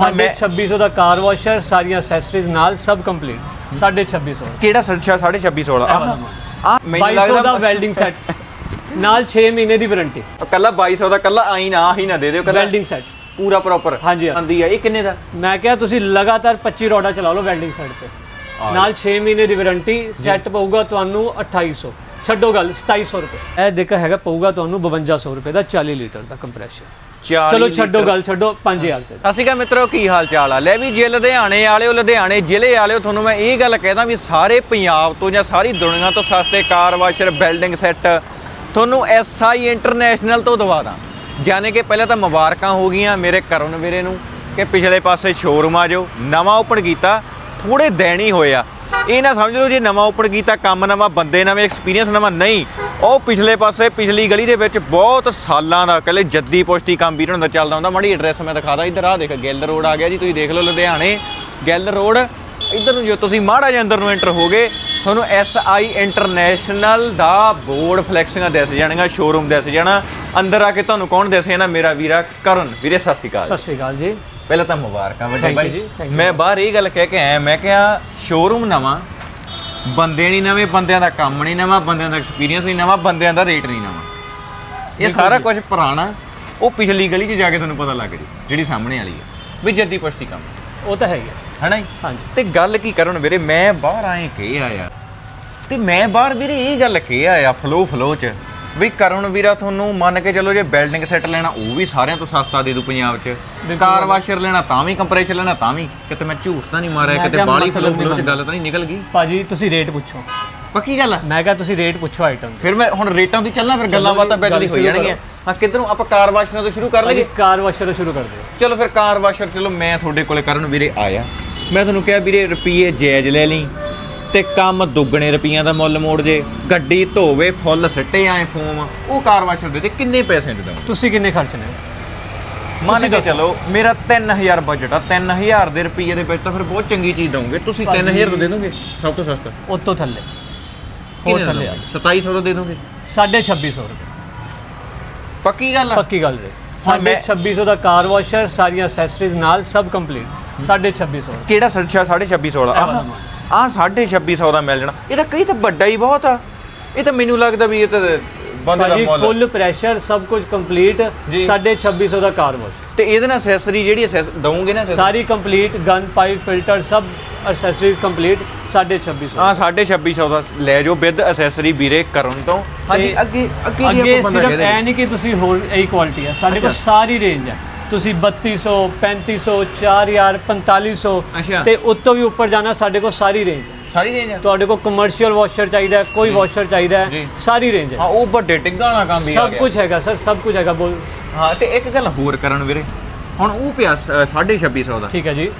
ਸਾਢੇ 2600 ਦਾ ਕਾਰ ਵਾਸ਼ਰ ਸਾਰੀਆਂ ਐਕਸੈਸਰੀਜ਼ ਨਾਲ ਸਭ ਕੰਪਲੀਟ ਸਾਢੇ 2600 ਕਿਹੜਾ ਸਰਚਾ 2650 ਵਾਲਾ? ਵਾਲਾ ਆ ਮੈਨੂੰ 2200 ਦਾ ਲੱਗਦਾ ਵੈਲਡਿੰਗ ਸੈੱਟ ਨਾਲ 6 ਮਹੀਨੇ ਦੀ ਵਾਰੰਟੀ ਕੱਲਾ 2200 ਦਾ ਕੱਲਾ ਆਈ ਨਾ ਹੀ ਨਾ ਦੇ ਦਿਓ ਕੱਲਾ ਵੈਲਡਿੰਗ ਸੈੱਟ ਪੂਰਾ ਪ੍ਰੋਪਰ ਹਾਂਜੀ। ਆਂਦੀ ਆ। ਇਹ ਕਿੰਨੇ ਦਾ? ਮੈਂ ਕਿਹਾ ਤੁਸੀਂ ਲਗਾਤਾਰ 25 ਰੋਡਾ ਚਲਾ ਲਓ ਵੈਲਡਿੰਗ ਸੈੱਟ ਤੇ। ਨਾਲ 6 ਮਹੀਨੇ ਦੀ ਵਾਰੰਟੀ ਸੈੱਟ ਪਊਗਾ ਤੁਹਾਨੂੰ 2800 ਛੱਡੋ ਗੱਲ 2700 ਰੁਪਏ। ਇਹ ਦੇਖ ਹੈਗਾ ਪਊਗਾ ਤੁਹਾਨੂੰ 5200 ਰੁਪਏ ਦਾ 40 ਲੀਟਰ ਦਾ ਕੰਪਰੈਸ਼ਰ 40 ਚਲੋ ਛੱਡੋ ਗੱਲ ਛੱਡੋ 5000 ਰੁਪਏ ਦਾ। ਸਤਿ ਸ਼੍ਰੀ ਅਕਾਲ ਮਿੱਤਰੋ ਕੀ ਹਾਲ ਚਾਲ ਆ? ਲੈ ਵੀ ਜੇ ਲੁਧਿਆਣੇ ਵਾਲਿਓ ਲੁਧਿਆਣੇ ਜ਼ਿਲ੍ਹੇ ਵਾਲਿਓ ਤੁਹਾਨੂੰ ਮੈਂ ਇਹ ਗੱਲ ਕਹਿਦਾ ਵੀ ਸਾਰੇ ਪੰਜਾਬ ਤੋਂ ਜਾਂ ਸਾਰੀ ਦੁਨੀਆ ਤੋਂ ਸਸਤੇ ਕਾਰ ਵਾਸ਼ਰ ਬਿਲਡਿੰਗ ਸੈੱਟ ਤੁਹਾਨੂੰ ਐਸਆਈ ਇੰਟਰਨੈਸ਼ਨਲ ਤੋਂ ਦਵਾ ਦਾਂ। ਜਾਣੇ ਕਿ ਪਹਿਲਾਂ ਤਾਂ ਮੁਬਾਰਕਾਂ ਹੋ ਗਈਆਂ ਮੇਰੇ ਕਰੁਣ ਵੀਰੇ ਨੂੰ ਕਿ ਪਿਛਲੇ ਪਾਸੇ ਸ਼ੋਰੂਮ ਆ ਜੋ ਨਵਾਂ ਓਪਨ ਕੀਤਾ ਥੋੜੇ ਦਿਨ ਹੀ ਹੋਏ ਆ। ਇਹ ਨਾ ਸਮਝ ਲਓ ਜੇ ਨਵਾਂ ਓਪਨ ਕੀਤਾ ਕੰਮ ਨਵਾਂ ਬੰਦੇ ਨਵੇਂ ਐਕਸਪੀਰੀਅੰਸ ਨਵਾਂ ਨਹੀਂ ਉਹ ਪਿਛਲੇ ਪਾਸੇ ਪਿਛਲੀ ਗਲੀ ਦੇ ਵਿੱਚ ਬਹੁਤ ਸਾਲਾਂ ਦਾ ਕਹਿੰਦੇ ਜੱਦੀ ਪੁਸ਼ਤੀ ਕੰਮ ਵੀਰਾਂ ਦਾ ਚੱਲਦਾ ਹੁੰਦਾ ਮਾੜੀ ਐਡਰੈਸ ਮੈਂ ਦਿਖਾਦਾ ਇੱਧਰ ਆ ਦੇਖ ਗਿੱਲ ਰੋਡ ਆ ਗਿਆ ਜੀ ਤੁਸੀਂ ਦੇਖ ਲਓ ਲੁਧਿਆਣੇ ਗਿੱਲ ਰੋਡ ਇੱਧਰ ਨੂੰ ਜੋ ਤੁਸੀਂ ਮਾੜਾ ਜਿਹਾ ਅੰਦਰ ਨੂੰ ਐਂਟਰ ਹੋਗੇ ਤੁਹਾਨੂੰ ਐਸਆਈ ਇੰਟਰਨੈਸ਼ਨਲ ਦਾ ਬੋਰਡ ਫਲੈਕਸਿੰਗਾਂ ਦਿਸ ਜਾਣਗੀਆਂ ਸ਼ੋਰੂਮ ਦਿਸ ਜਾਣਾ ਅੰਦਰ ਆ ਕੇ ਤੁਹਾਨੂੰ ਕੌਣ ਦਿਸੇ ਨਾ ਮੇਰਾ ਵੀਰਾ ਕਰਨ ਵੀਰੇ ਸਤਿ ਸ਼੍ਰੀ ਅਕਾਲ ਸਤਿ ਸ਼੍ਰੀ ਅਕਾਲ ਜੀ। ਪਹਿਲਾਂ ਤਾਂ ਮੁਬਾਰਕਾਂ ਵੱਡੇ ਭਾਈ। ਮੈਂ ਬਾਹਰ ਇਹ ਗੱਲ ਕਹਿ ਕੇ ਆਇਆ ਮੈਂ ਕਿਹਾ ਸ਼ੋਰੂਮ ਨਵਾਂ ਬੰਦੇ ਨਹੀਂ ਨਵੇਂ ਬੰਦਿਆਂ ਦਾ ਕੰਮ ਨਹੀਂ ਨਵਾਂ ਬੰਦਿਆਂ ਦਾ ਐਕਸਪੀਰੀਅੰਸ ਨਹੀਂ ਨਵਾਂ ਬੰਦਿਆਂ ਦਾ ਰੇਟ ਨਹੀਂ ਨਵਾਂ। ਇਹ ਸਾਰਾ ਕੁਝ ਪੁਰਾਣਾ ਉਹ ਪਿਛਲੀ ਗਲੀ 'ਚ ਜਾ ਕੇ ਤੁਹਾਨੂੰ ਪਤਾ ਲੱਗ ਜੀ ਜਿਹੜੀ ਸਾਹਮਣੇ ਵਾਲੀ ਹੈ ਵੀ ਜੱਦੀ ਪੁਸ਼ਤੀ ਕੰਮ। ਉਹ ਤਾਂ ਹੈ ਹੀ ਹੈ ਹਨਾ ਜੀ? ਹਾਂਜੀ। ਤੇ ਗੱਲ ਕੀ ਕਰਨ ਵੀਰੇ ਮੈਂ ਬਾਹਰ ਆਏ ਕੇ ਆਇਆ ਤੇ ਮੈਂ ਬਾਹਰ ਵੀਰੇ ਇਹ ਗੱਲ ਕੀ ਆਇਆ ਫਲੋ ਫਲੋ ਚ। ਵੀ ਕਰੁਣ ਵੀਰਾ ਤੁਹਾਨੂੰ ਮੰਨ ਕੇ ਚੱਲੋ ਜੇ ਬਿਲਡਿੰਗ ਸੈੱਟ ਲੈਣਾ ਉਹ ਵੀ ਸਾਰਿਆਂ ਤੋਂ ਸਸਤਾ ਦੇ ਦੂ ਪੰਜਾਬ ਚ। ਕਾਰ ਵਾਸ਼ਰ ਲੈਣਾ ਤਾਂ ਵੀ ਕੰਪਰੈਸ਼ਰ ਲੈਣਾ ਤਾਂ ਵੀ। ਕਿਤੇ ਮੈਂ ਝੂਠ ਤਾਂ ਨਹੀਂ ਮਾਰਿਆ ਕਿਤੇ ਬਾਲੀ ਨਹੀਂ ਫਲੋ ਚ। ਗੱਲ ਤਾਂ ਨਹੀਂ ਨਿਕਲ ਗਈ। ਭਾਜੀ ਤੁਸੀਂ ਰੇਟ ਪੁੱਛੋ। ਪੱਕੀ ਗੱਲ ਆ? ਮੈਂ ਕਿਹਾ ਤੁਸੀਂ ਰੇਟ ਪੁੱਛੋ ਆਈਟਮ ਫਿਰ ਮੈਂ ਹੁਣ ਰੇਟਾਂ ਦੀ ਚੱਲਣਾ ਫਿਰ ਗੱਲਾਂ ਬਾਤਾਂ ਹੋਈ ਸ਼ੁਰੂ ਜਾਣਗੀਆਂ। ਹਾਂ ਕਿੱਧਰੋਂ ਆਪਾਂ ਕਾਰ ਵਾਸ਼ਰਾਂ ਤੋਂ ਸ਼ੁਰੂ ਕਰ ਲਈਏ? ਕਾਰ ਵਾਸ਼ਰ ਤੋਂ ਸ਼ੁਰੂ ਕਰਦੇ ਹਾਂ। ਚਲੋ ਫਿਰ ਕਾਰ ਵਾਸ਼ਰ ਚਲੋ ਮੈਂ ਤੁਹਾਡੇ ਕੋਲੇ ਕਰਨ ਵੀਰੇ ਆਇਆ। ਮੈਂ ਤੁਹਾਨੂੰ ਕਿਹਾ ਵੀਰੇ ਰੁਪਈਏ ਜਾਇਜ਼ ਲੈ ਲਈ। ਤੇ ਕੰਮ ਦੁੱਗਣੇ ਰੁਪਈਆਂ ਦਾ ਮੁੱਲ ਮੋੜ ਜੇ। ਗੱਡੀ ਧੋਵੇ ਫੁੱਲ ਸਿੱਟੇ ਆਏ ਫੋਮ। ਉਹ ਕਾਰ ਵਾਸ਼ਰ ਦੇ ਤੇ ਕਿੰਨੇ ਪੈਸੇ ਦੇ ਦਵਾਂ ਤੁਸੀਂ ਕਿੰਨੇ ਖਰਚਨੇ ਮੰਨ ਕੇ ਚਲੋ ਮੇਰਾ 3000 ਬਜਟ ਆ। 3000 ਦੇ ਰੁਪਈਏ ਦੇ ਵਿੱਚ ਤਾਂ ਫਿਰ ਬਹੁਤ ਚੰਗੀ ਚੀਜ਼ ਦਵਾਂਗੇ ਤੁਸੀਂ 3000 ਦਾ ਦੇ ਦੋਗੇ? ਸਭ ਤੋਂ ਸਸਤਾ। ਉਤੋਂ ਥੱਲੇ। ਹੋਰ ਦਾ ਥੱਲੇ ਆ। ਦੋਗੇ? 2700 ਦਾ ਦੇ ਦੋਗੇ। 2650 ਰੁਪਏ। ਪੱਕੀ ਗੱਲ ਆ? ਪੱਕੀ ਗੱਲ ਮੈਂ- 2650 ਦਾ ਕਾਰ ਵਾਸ਼ਰ ਸਾਰੀਆਂ ਐਕਸੈਸਰੀਜ਼ ਨਾਲ ਸਭ ਕੰਪਲੀਟ 2650 ਕਿਹੜਾ ਸਰਚਾ 2650 ਵਾਲਾ? ਵਾਲਾ ਆ 2650 ਦਾ ਮਿਲ ਜਾਣਾ। ਇਹ ਤਾਂ ਕਈ ਤਾਂ ਵੱਡਾ ਹੀ ਬਹੁਤ ਆ। ਇਹ ਤਾਂ ਮੈਨੂੰ ਲੱਗਦਾ ਵੀ ਇਹ ਤਾਂ ਬੰਦੇ ਦਾ ਭਾਜੀ ਮੁੱਲ ਫੁੱਲ ਪ੍ਰੈਸ਼ਰ ਸਭ ਕੁਝ ਕੰਪਲੀਟ ਜੀ। 2650 ਦਾ ਕਾਰ ਵਾਸ਼ ਤੇ ਇਹਦੇ ਨਾਲ ਐਕਸੈਸਰੀ ਜਿਹੜੀ ਦਵੋਗੇ ਨਾ ਸਾਰੀ ਕੰਪਲੀਟ ਗਨ ਪਾਈਪ ਫਿਲਟਰ ਸਭ ਐਕਸੈਸਰੀਜ਼ ਕੰਪਲੀਟ 2650 ਆ 2650 ਦਾ ਲੈ ਜਾਓ ਵਿਦ ਐਕਸੈਸਰੀ ਵੀਰੇ ਕਰਨ ਤੋਂ। ਹਾਂਜੀ ਤੇ ਅੱਗੇ ਅੱਗੇ ਸਿਰਫ ਐ ਨਹੀਂ ਕਿ ਤੁਸੀਂ ਹੋਰ ਇਹੀ ਕੁਆਲਿਟੀ ਹੈ ਸਾਡੇ ਕੋਲ। ਸਾਰੀ ਰੇਂਜ ਹੈ ਤੁਸੀਂ 3200 3500 4000 4500 ਅੱਛਾ। ਤੇ ਉੱਤੋਂ ਵੀ ਉੱਪਰ ਜਾਣਾ ਸਾਡੇ ਕੋਲ ਸਾਰੀ ਰੇਂਜ ਹੈ। ਸਾਰੀ ਰੇਂਜ ਤੁਹਾਡੇ ਕੋਲ ਕਮਰਸ਼ੀਅਲ ਵਾਸ਼ਰ ਚਾਹੀਦਾ ਹੈ ਕੋਈ ਵਾਸ਼ਰ ਚਾਹੀਦਾ ਜੀ। ਹੈ ਸਾਰੀ ਰੇਂਜ ਹੈ। ਹਾਂ ਉਹ ਵੱਡੇ ਟਿੱਗਾ ਵਾਲਾ ਕੰਮ ਵੀ ਆ ਸਭ ਗਿਆ। ਕੁਝ ਹੈਗਾ ਸਰ ਸਭ ਕੁਝ ਹੈਗਾ ਬੋਲ। ਹਾਂ ਤੇ ਇੱਕ ਗੱਲ ਹੋਰ ਕਰਨ ਵੀਰੇ। ਹੁਣ ਉਹ ਪਿਆ 2650 ਦਾ। ਠੀਕ ਹੈ ਜੀ।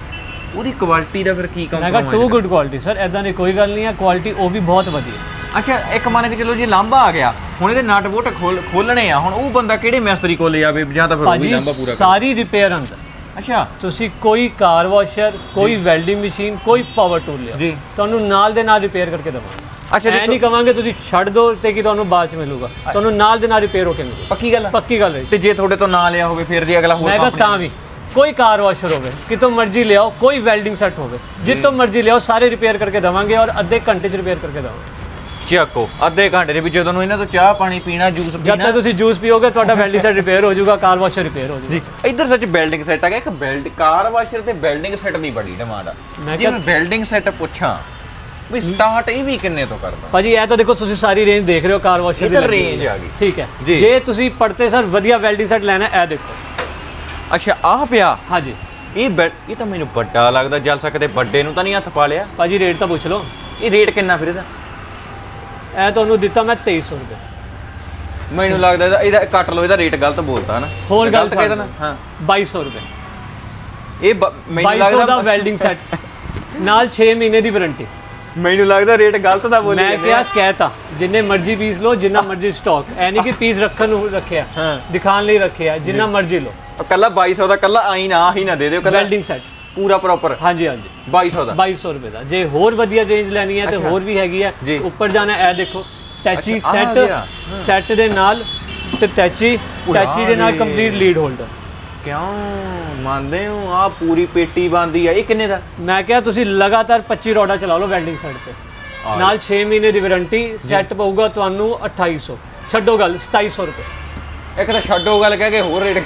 ਉਹਦੀ ਕੁਆਲਿਟੀ ਦਾ ਫਿਰ ਕੀ ਮੈਂ ਕਿਹਾ ਟੂ ਗੁੱਡ ਕੁਆਲਿਟੀ ਸਰ ਐਦਾਂ ਦੀ ਕੋਈ ਗੱਲ ਨਹੀਂ ਹੈ ਕੁਆਲਿਟੀ ਉਹ ਵੀ ਬਹੁਤ ਵਧੀਆ। ਅੱਛਾ ਇੱਕ ਮੰਨ ਕੇ ਚਲੋ ਜੇ ਲਾਂਬਾ ਆ ਗਿਆ ਹੁਣ ਇਹਦੇ ਨਟ ਬੋਟ ਖੋਲਣੇ ਆ ਹੁਣ ਉਹ ਬੰਦਾ ਕਿਹੜੇ ਮਿਸਤਰੀ ਕੋਲ ਜਾਵੇ ਜਾਂ ਤਾਂ ਫਿਰ ਉਹ ਵੀ ਭਾਜੀ ਲਾਂਬਾ ਪੂਰਾ ਕਰ। ਸਾਰੀ ਰਿਪੇਅਰ ਅੰਦਰ ਅੱਛਾ। ਤੁਸੀਂ ਕੋਈ ਕਾਰ ਵਾਸ਼ਰ ਕੋਈ ਵੈਲਡਿੰਗ ਮਸ਼ੀਨ ਕੋਈ ਪਾਵਰ ਟੂਲ ਲਿਆ ਜੀ। ਤੁਹਾਨੂੰ ਨਾਲ ਦੇ ਨਾਲ ਰਿਪੇਅਰ ਕਰਕੇ ਦਵਾਂਗੇ। ਅੱਛਾ ਜੀ ਨਹੀਂ ਕਵਾਂਗੇ ਤੁਸੀਂ ਛੱਡ ਦਿਓ ਤੇ ਕਿ ਤੁਹਾਨੂੰ ਬਾਅਦ ਚ ਮਿਲੂਗਾ। ਤੁਹਾਨੂੰ ਨਾਲ ਦੇ ਨਾਲ ਰਿਪੇਅਰ ਹੋ ਕੇ ਮਿਲੂਗਾ। ਪੱਕੀ ਗੱਲ ਆ? ਪੱਕੀ ਗੱਲ ਹੈ ਤੇ ਜੇ ਤੁਹਾਡੇ ਤੋਂ ਨਾ ਲਿਆ ਹੋਵੇ ਫਿਰ ਜੇ ਅਗਲਾ ਹੋਰ ਮੈਂ ਕਿਹਾ company- ਤਾਂ ਵੀ ਕੋਈ ਕਾਰ ਵਾਸ਼ਰ ਹੋਵੇ ਕਿਤੋਂ ਮਰਜ਼ੀ ਲਿਆਓ ਕੋਈ ਵੈਲਡਿੰਗ ਸੈੱਟ ਹੋਵੇ ਜਿੱਤੋਂ ਮਰਜ਼ੀ ਲਿਆਓ ਸਾਰੇ ਰਿਪੇਅਰ ਕਰਕੇ ਦਵਾਂਗੇ ਔਰ ਅੱਧੇ ਘੰਟੇ ਚ ਰਿਪੇਅਰ ਕਰਕੇ ਦਵਾਂਗੇ। ਚੱਕੋ। ਅੱਧੇ ਘੰਟੇ ਦੇ ਵਿੱਚ ਜਦੋਂ ਨੂੰ ਇਹਨਾਂ ਤੋਂ ਚਾਹ ਪਾਣੀ ਪੀਣਾ ਜੂਸ ਜਦ ਪੀਣਾ। ਤੱਕ ਤੁਸੀਂ ਜੂਸ ਪੀਓਗੇ ਤੁਹਾਡਾ ਵੈਲਡਿੰਗ ਸੈੱਟ ਰਿਪੇਅਰ ਹੋ ਜਾਊਗਾ ਕਾਰ ਵਾਸ਼ਰ ਰਿਪੇਅਰ ਹੋ ਜਾਊਗਾ। ਜੀ ਇੱਧਰ ਸੱਚ ਬਿਲਡਿੰਗ ਸੈੱਟ ਆ ਗਿਆ ਇੱਕ ਬਿਲਡ ਕਾਰ ਵਾਸ਼ਰ ਤੇ ਬਿਲਡਿੰਗ ਸੈੱਟ ਦੀ ਬੜੀ ਡਿਮਾਂਡ ਆ। ਮੈਂ ਜੇ ਕਿਹਾ- ਮੈਂ ਬਿਲਡਿੰਗ ਸੈੱਟ ਪੁੱਛਾਂ ਵੀ ਸਟਾਰਟ ਇਹ ਵੀ ਕਿੰਨੇ ਤੋਂ ਕਰਦਾ ਭਾਜੀ ਇਹ ਤਾਂ ਦੇਖੋ ਤੁਸੀਂ ਸਾਰੀ ਰੇਂਜ ਦੇਖ ਰਹੇ ਹੋ ਕਾਰ ਵਾਸ਼ਰ ਇਹ ਦੀ ਤਾਂ ਲੱਗੀ ਹੋਈ। ਆ ਗਈ। ਠੀਕ ਹੈ। ਜੀ। ਜੇ ਤੁਸੀਂ ਪੜਤੇ ਸਰ ਵਧੀਆ ਵੈਲਡਿੰਗ ਸੈੱਟ ਲੈਣਾ ਹੈ, ਇਹ ਦੇਖੋ। ਅੱਛਾ ਆਹ ਪਿਆ? ਹਾਂਜੀ। ਇਹ ਬੈਲ- ਇਹ ਤਾਂ ਮੈਨੂੰ ਵੱਡਾ ਲੱਗਦਾ ਜਲ ਸਕਦੇ ਵੱਡੇ ਨੂੰ ਤਾਂ ਨਹੀਂ ਹੱਥ ਪਾ ਲਿਆ। ਭਾਜੀ ਰੇਟ ਤਾਂ ਪੁੱਛ ਲਓ। ਇਹ ਰੇਟ ਕਿੰਨਾ ਫਿਰ ਇਹਦਾ? ਇਹ ਤੁਹਾਨੂੰ ਦਿੱਤਾ ਮੈਂ 2300 ਰੁਪਏ। ਮੈਨੂੰ ਲੱਗਦਾ ਇਹਦਾ ਇਹਦਾ ਕੱਟ ਲਓ ਇਹਦਾ ਰੇਟ ਗਲਤ ਬੋਲਤਾ ਹਨਾ ਹੋਰ ਗੱਲ ਗਲਤ ਕਹਿ ਦੇਣਾ। ਹਾਂ। 2200 ਰੁਪਏ। ਇਹ ਬ- ਮੈਨੂੰ 2200 ਦਾ ਲੱਗਦਾ ਵੈਲਡਿੰਗ ਸੈੱਟ ਨਾਲ 6 ਮਹੀਨੇ ਦੀ ਵਾਰੰਟੀ ਮੈਨੂੰ ਲੱਗਦਾ ਰੇਟ ਗਲਤ ਦਾ ਬੋਲੀ ਮੈਂ ਕਿਹਾ ਕਹਿਤਾ ਜਿੰਨੇ ਮਰਜ਼ੀ ਪੀਸ ਲਓ ਜਿੰਨਾ ਮਰਜ਼ੀ ਸਟਾਕ ਐ ਨਹੀਂ ਕਿ ਪੀਸ ਰੱਖਣ ਨੂੰ ਰੱਖਿਆ ਹਾਂ। ਦਿਖਾਣ ਲਈ ਰੱਖਿਆ ਜਿੰਨਾ ਮਰਜ਼ੀ ਲਓ। ਕੱਲਾ 2200 ਦਾ ਕੱਲਾ ਆਈ ਨਾ ਹੀ ਨਾ ਦੇ ਦਿਓ ਕੱਲਾ ਵੈਲਡਿੰਗ ਸੈੱਟ ਪੂਰਾ ਪ੍ਰੋਪਰ ਹਾਂਜੀ ਹਾਂਜੀ। 2200 ਦਾ। 2200 ਰੁਪਏ ਦਾ। ਜੇ ਹੋਰ ਵਧੀਆ ਰੇਂਜ ਲੈਣੀ ਹੈ ਤੇ। ਹੋਰ ਵੀ ਹੈਗੀ ਹੈ। ਉੱਪਰ ਜਾਣਾ ਇਹ ਦੇਖੋ ਟੈਚੀ ਸੈੱਟ। ਸੈੱਟ ਦੇ ਨਾਲ ਤੇ ਟੈਚੀ ਟੈਚੀ ਦੇ ਨਾਲ। ਕੰਪਲੀਟ ਲੀਡ ਹੋਲਡਰ ਕਿਉਂ ਮੰਨਦੇ ਹੋ? ਆ ਪੂਰੀ ਪੇਟੀ ਬੰਦੀ ਆ ਇਹ ਕਿੰਨੇ ਦਾ? ਮੈਂ ਕਿਹਾ ਤੁਸੀਂ ਲਗਾਤਾਰ 25 ਰੋਡਾ ਚਲਾ ਲਓ ਵੈਲਡਿੰਗ ਸਾਈਡ ਤੇ। ਨਾਲ 6 ਮਹੀਨੇ ਦੀ ਵਾਰੰਟੀ ਸੈੱਟ ਪਊਗਾ ਤੁਹਾਨੂੰ 2800 ਛੱਡੋ ਗੱਲ 2700 ਰੁਪਏ। ਇੱਕ ਤਾਂ ਛੱਡੋ ਗੱਲ ਕਹਿ ਕੇ ਹੋਰ ਰੇਟ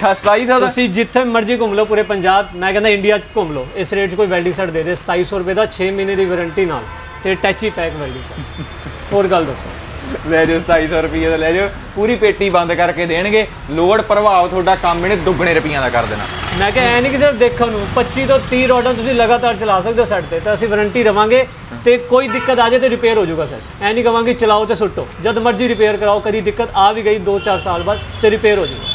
2700 ਦਾ? ਤੁਸੀਂ ਜਿੱਥੇ ਮਰਜ਼ੀ ਘੁੰਮ ਲਓ ਪੂਰੇ ਪੰਜਾਬ ਮੈਂ ਕਹਿੰਦਾ ਇੰਡੀਆ 'ਚ ਘੁੰਮ ਲਓ। ਇਸ ਰੇਟ 'ਚ ਕੋਈ ਵੈਲਡਿੰਗ ਸੈੱਟ ਦੇ ਦੇ 2700 ਰੁਪਏ ਦਾ 6 ਮਹੀਨੇ ਦੀ ਵਾਰੰਟੀ ਨਾਲ ਤੇ ਟੈਚੀ ਪੈਕ ਵੈਲਡਿੰਗ ਸੈੱਟ ਹੋਰ ਗੱਲ ਦੱਸੋ। ਲੈ ਜਾਓ 2700 ਰੁਪਏ ਦਾ ਲੈ ਜਾਓ। ਪੂਰੀ ਪੇਟੀ ਬੰਦ ਕਰਕੇ ਦੇਣਗੇ। ਲੋਡ ਪ੍ਰਭਾਵ ਤੁਹਾਡਾ ਕੰਮ ਇਹਨੇ ਦੁੱਗਣੇ ਰੁਪਈਆਂ ਦਾ ਕਰ ਦੇਣਾ। ਮੈਂ ਕਿਹਾ ਐ ਨਹੀਂ ਕਿ ਸਿਰਫ ਦੇਖਣ ਨੂੰ 25 ਤੋਂ 30 ਰੋਡਾ ਤੁਸੀਂ ਲਗਾਤਾਰ ਚਲਾ ਸਕਦੇ ਹੋ ਸੈੱਟ ਤੇ ਤਾਂ ਅਸੀਂ ਵਾਰੰਟੀ ਰਵਾਂਗੇ ਤੇ ਕੋਈ ਦਿੱਕਤ ਆ ਜਾਏ ਤੇ ਰਿਪੇਅਰ ਹੋ ਜਾਊਗਾ ਸੈੱਟ ਐ ਨਹੀਂ ਕਵਾਂਗੇ ਚਲਾਓ ਤੇ ਸੁੱਟੋ। ਜਦ ਮਰਜ਼ੀ ਰਿਪੇਅਰ ਕਰਾਓ ਕਦੀ ਦਿੱਕਤ ਆ ਵੀ ਗਈ 2-4 ਸਾਲ ਬਾਅਦ ਤੇ ਰਿਪੇਅਰ ਹੋ ਜਾਊਗਾ।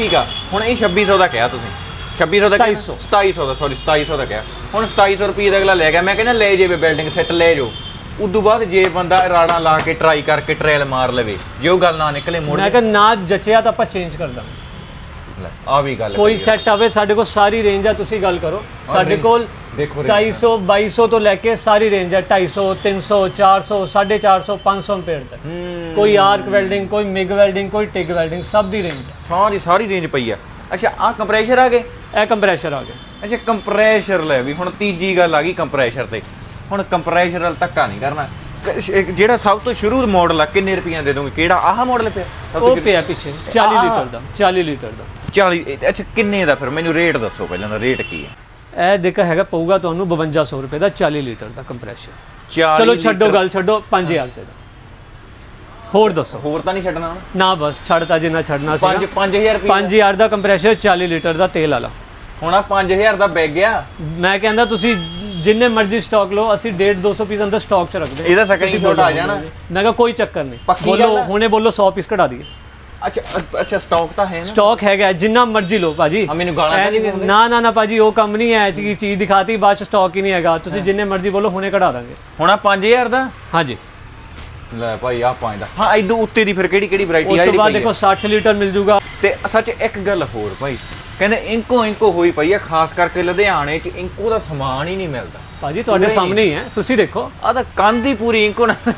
ਠੀਕ ਆ। ਹੁਣ ਇਹ 2600 ਦਾ ਕਿਹਾ ਤੁਸੀਂ। 2600 ਦਾ ਕਿਹਾ? 2700 2700 ਦਾ ਸੌਰੀ 2700 ਦਾ ਕਿਹਾ। ਹੁਣ 2700 ਰੁਪਏ ਦਾ ਅਗਲਾ ਲੈ ਗਿਆ। ਮੈਂ ਕਹਿੰਦਾ ਲੈ ਜੇ ਬਿਲਡਿੰਗ ਸੈੱਟ ਲੈ ਜਾਓ ਉਦੋਂ ਬਾਅਦ ਜੇ ਬੰਦਾ ਰਾੜਾਂ ਲਾ ਕੇ ਟਰਾਈ ਕਰਕੇ ਟ੍ਰਾਇਲ ਮਾਰ ਲਵੇ ਜੇ ਉਹ ਗੱਲ ਨਾ ਨਿਕਲੇ ਮੋੜ ਮੈਂ ਕਿਹਾ ਨਾ ਜਚਿਆ ਤਾਂ ਆਪਾਂ ਚੇਂਜ ਕਰ ਦਾਂਗੇ। ਆ ਵੀ ਗੱਲ ਕੋਈ ਸੈੱਟ ਆਵੇ ਸਾਡੇ ਕੋਲ ਸਾਰੀ ਰੇਂਜ ਆ ਤੁਸੀਂ ਗੱਲ ਕਰੋ। ਸਾਡੇ ਕੋਲ ਦੇਖੋ 250 2200 ਤੋਂ ਲੈ ਕੇ ਸਾਰੀ ਰੇਂਜ ਹੈ। 250 300 400 450 500 ਐਂਪੀਅਰ ਤੱਕ। ਕੋਈ ਆਰਕ ਵੈਲਡਿੰਗ ਕੋਈ ਮਿਗ ਵੈਲਡਿੰਗ ਕੋਈ ਟਿਗ ਵੈਲਡਿੰਗ ਸਭ ਦੀ ਰੇਂਜ ਹੈ। ਸਾਰੀ ਸਾਰੀ ਰੇਂਜ ਪਈ ਆ। ਅੱਛਾ ਆ ਕੰਪਰੈਸ਼ਰ ਆ ਗਏ? ਇਹ ਕੰਪਰੈਸ਼ਰ ਆ ਗਿਆ ਅੱਛਾ ਕੰਪਰੈਸ਼ਰ ਲੈ ਵੀ। ਹੁਣ ਤੀਜੀ ਗੱਲ ਆ ਗਈ ਕੰਪਰੈਸ਼ਰ ਤੇ। ਹੁਣ ਕੰਪਰੈਸ਼ਰ ਵਾਲ ਧੱਕਾ ਨਹੀਂ ਕਰਨਾ। ਜਿਹੜਾ ਸਭ ਤੋਂ ਸ਼ੁਰੂ ਮਾਡਲ ਆ ਕਿੰਨੇ ਰੁਪਈਆਂ ਦੇ ਦੋਗੇ ਕਿਹੜਾ ਆਹ ਮਾਡਲ ਪਿਆ? ਉਹ ਪਿਆ ਪਿੱਛੇ। 40 ਆਹ। ਲੀਟਰ ਦਾ 40 ਲੀਟਰ ਦਾ। 40 ਇਹ- ਅੱਛਾ ਕਿੰਨੇ ਦਾ ਫਿਰ? ਮੈਨੂੰ ਰੇਟ ਦੱਸੋ ਪਹਿਲਾਂ ਦਾ। ਰੇਟ ਕੀ ਹੈ? ਇਹ ਦੇਖਾ ਹੈਗਾ ਪਊਗਾ ਤੁਹਾਨੂੰ 5200 ਰੁਪਏ ਦਾ 40 ਲੀਟਰ ਦਾ ਕੰਪਰੈਸ਼ਰ 40 ਚਲੋ ਛੱਡੋ ਲੀਟਰ। ਗੱਲ ਛੱਡੋ 5000 ਰੁਪਏ ਦਾ। ਹੋਰ ਦੱਸੋ। ਹੋਰ ਤਾਂ ਨਹੀਂ ਛੱਡਣਾ। ਹੁਣ ਨਾ ਬਸ ਛੱਡਤਾ ਜਿੰਨਾ ਛੱਡਣਾ 5 ਸੀ 5000 ਰੁਪਏ 5000 ਦਾ ਕੰਪਰੈਸ਼ਰ 40 ਲੀਟਰ ਦਾ ਤੇਲ ਵਾਲਾ। ਹੁਣ ਆ 5000 ਦਾ ਬੈਗ ਗਿਆ। ਮੈਂ ਕਹਿੰਦਾ ਤੁਸੀਂ ਜਿੰਨੇ ਮਰਜ਼ੀ ਸਟਾਕ ਲਓ ਅਸੀਂ 1.5 200 ਪੀਸ ਅੰਦਰ ਸਟਾਕ 'ਚ ਰੱਖਦੇ ਹਾਂ। ਇਹਦਾ ਸਕਰੀਨ ਤੁਸੀਂ ਆ ਬੋਲੋ। ਜਾਣਾ। ਮੈਂ ਕਿਹਾ ਕੋਈ ਚੱਕਰ ਨਹੀਂ। ਬੋਲੋ ਗੱਲ? ਹੁਣੇ ਬੋਲੋ 100 ਪੀਸ ਕਢਾ ਦਈਏ। ਅੱਛਾ ਅ- ਅੱਛਾ ਸਟਾਕ ਤਾਂ ਹੈ ਨਾ। ਸਟਾਕ ਹੈਗਾ ਜਿੰਨਾ ਮਰਜ਼ੀ ਲਓ ਭਾਜੀ। ਮੈਨੂੰ ਗਾਲਾਂ ਤਾਂ ਐ ਨਹੀਂ ਦਿੰਦੇ? ਨਾ ਨਾ ਨਾ ਭਾਜੀ ਉਹ ਕੰਮ ਨਹੀਂ ਹੈ ਕਿ ਚੀਜ਼ ਦਿਖਾਤੀ ਬਾਅਦ ਚ ਸਟਾਕ ਹੀ ਨਹੀਂ ਹੈਗਾ। ਤੁਸੀਂ ਜਿੰਨੇ ਮਰਜ਼ੀ ਬੋਲੋ ਹੁਣੇ ਕਢਾ ਦਾਂਗੇ। ਹੁਣ ਆ 5000 ਦਾ? ਹਾਂਜੀ। ਲੈ ਭਾਈ ਆ ਪੰਜ ਦਾ। ਹਾਂ ਇਦੋਂ ਉੱਤੇ ਦੀ ਫਿਰ ਕਿਹੜੀ ਕਿਹੜੀ ਵੈਰਾਈਟੀ ਉਸ ਆ ਤੋਂ ਜਿਹੜੀ ਬਾਅਦ ਪਈ ਦੇਖੋ ਹੈ? 60 ਲੀਟਰ ਮਿਲ ਜੂਗਾ। ਤੇ ਸੱਚ ਇੱਕ ਗੱਲ ਹੋਰ ਭਾਈ ਕਹਿੰਦੇ ਇੰਕੋ ਇੰਕੋ ਹੋਈ ਪਈ ਆ ਖਾਸ ਕਰਕੇ ਲੁਧਿਆਣੇ 'ਚ ਇੰਕੋ ਦਾ ਸਮਾਨ ਹੀ ਨਹੀਂ ਮਿਲਦਾ। ਭਾਜੀ ਤੁਹਾਡੇ ਪੂਰੇ ਸਾਹਮਣੇ ਹੀ। ਹੈ ਤੁਸੀਂ ਦੇਖੋ। ਆ ਤਾਂ ਕੰਧ ਹੀ ਪੂਰੀ ਇੰਕੋ ਨਾਲ।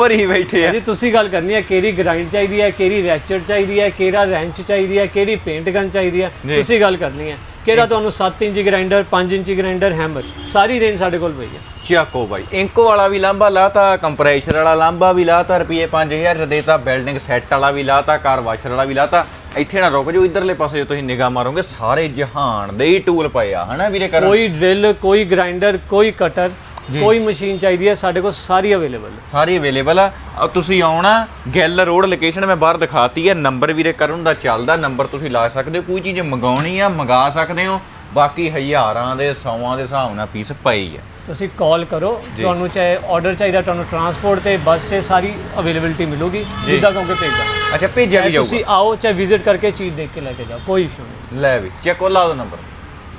ਭਰੀ ਬੈਠੇ ਆ। ਭਾਜੀ ਤੁਸੀਂ ਗੱਲ ਕਰਨੀ ਹੈ ਕਿਹੜੀ ਗ੍ਰਾਈਂਡ ਚਾਹੀਦੀ ਹੈ ਕਿਹੜੀ ਰੈਚਰ ਚਾਹੀਦੀ ਹੈ ਕਿਹੜਾ ਰੈਂਚ ਚਾਹੀਦੀ ਹੈ ਕਿਹੜੀ ਪੇਂਟ ਗਨ ਚਾਹੀਦੀ ਹੈ ਜੀ। ਤੁਸੀਂ ਗੱਲ ਕਰਨੀ ਹੈ। ਕਿਹੜਾ ਤੁਹਾਨੂੰ 7 inch grinder 5 inch grinder hammer ਸਾਰੀ ਰੇਂਜ ਸਾਡੇ ਕੋਲ ਪਈ ਹੈ। ਚੱਕੋ ਬਾਈ ਇੰਕੋ ਵਾਲਾ ਵੀ ਲਾਂਬਾ ਲਾਤਾ ਕੰਪਰੈਸ਼ਰ ਵਾਲਾ ਲਾਂਬਾ ਵੀ ਲਾਤਾ ਰੁਪਏ 5000 ਚ ਦੇਤਾ ਬਿਲਡਿੰਗ ਸੈੱਟ ਵਾਲਾ ਵੀ ਲਾਤਾ ਕਾਰ ਵਾਸ਼ਰ ਵਾਲਾ ਵੀ ਲਾਤਾ। ਇੱਥੇ ਨਾ ਰੁਕ ਜਾਓ ਇਧਰਲੇ ਪਾਸੇ ਜੇ ਤੁਸੀਂ ਨਿਗਾਹ ਮਾਰੋਗੇ ਸਾਰੇ ਜਹਾਨ ਦੇ ਹੀ ਟੂਲ ਪਏ ਆ ਹਨਾ ਵੀਰੇ ਕਰ ਕੋਈ ਡਰਿਲ ਕੋਈ ਗ੍ਰਾਈਂਡਰ ਕੋਈ ਕਟਰ ਕੋਈ ਮਸ਼ੀਨ ਚਾਹੀਦੀ ਹੈ ਸਾਡੇ ਕੋਲ ਸਾਰੀ ਅਵੇਲੇਬਲ ਹੈ। ਸਾਰੀ ਅਵੇਲੇਬਲ ਆ। ਤੁਸੀਂ ਆਉਣਾ ਗਿੱਲ ਰੋਡ ਲੋਕੇਸ਼ਨ ਮੈਂ ਬਾਹਰ ਦਿਖਾਤੀ ਹੈ। ਨੰਬਰ ਵੀਰੇ ਕਰਨ ਦਾ ਚੱਲਦਾ ਨੰਬਰ ਤੁਸੀਂ ਲਾ ਸਕਦੇ ਹੋ। ਕੋਈ ਚੀਜ਼ ਮੰਗਾਉਣੀ ਆ ਮੰਗਾ ਸਕਦੇ ਹੋ। ਬਾਕੀ ਹਜ਼ਾਰਾਂ ਦੇ ਸੌਆਂ ਦੇ ਹਿਸਾਬ ਨਾਲ ਪੀਸ ਪਈ ਆ ਤੁਸੀਂ ਕਾਲ ਕਰੋ। ਤੁਹਾਨੂੰ ਚਾਹੇ ਆਰਡਰ ਚਾਹੀਦਾ ਤੁਹਾਨੂੰ ਟਰਾਂਸਪੋਰਟ ਤੇ ਬੱਸ ਤੇ ਸਾਰੀ ਅਵੇਲੇਬਿਲਟੀ ਮਿਲੂਗੀ। ਜਿੱਦਾਂ ਕਹੋਗੇ ਭੇਜਾਂ ਅੱਛਾ ਭੇਜਿਆ ਵੀ ਤੁਸੀਂ ਜਾਊਗਾ। ਆਓ ਚਾਹੇ ਵਿਜ਼ਿਟ ਕਰਕੇ ਚੀਜ਼ ਦੇਖ ਕੇ ਲੈ ਕੇ ਜਾਓ ਕੋਈ ਇਸ਼ੂ ਨਹੀਂ। ਲੈ ਵੀ ਚੈੱਕ ਲਾ ਦਿਓ ਨੰਬਰ